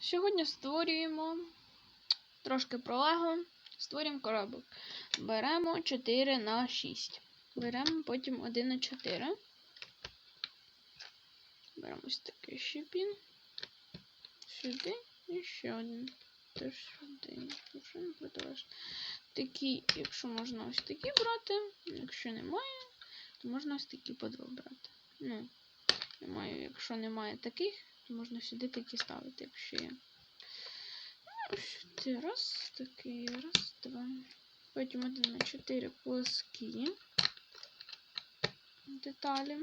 Сьогодні створюємо трошки про лего. Створюємо коробок. Беремо 4 на 6. Беремо потім 1 на 4. Беремо ось такий щепін. Сюди і ще один. Теж сюди. Вже не продовж. Такі, якщо можна ось такі брати, якщо немає, то можна ось такі по два брати. Ну, немає, якщо немає таких, можна сюди такі ставити, якщо є. Ну, раз, такий, раз, два. Потім один на чотири плоскі деталі.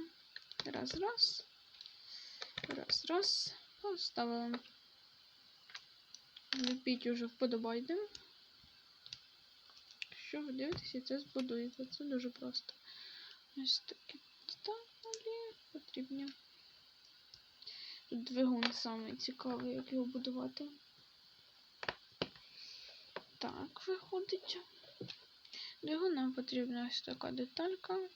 Раз, раз. Раз, раз. Поставили. Лепіть уже вподобайде. Якщо ви дивитеся, це збудуєте. Це дуже просто. Ось такі деталі потрібні. Двигун самий цікавий, як його будувати. Так, виходить. Двигуном потрібна ось така деталька.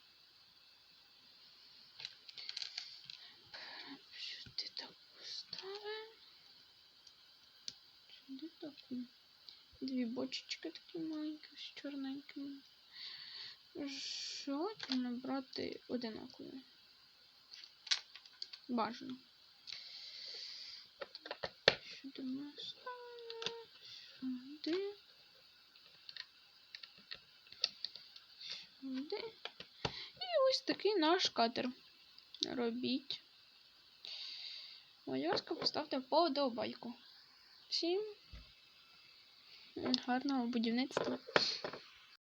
Сюди таку ставимо. Сюди таку. Дві бочечки такі маленькі, з чорненькими. Желательно брати одинакові. Бажано. І ось такий наш катер. Робіть. Майорська поставте вподобайку. Всім гарного будівництва.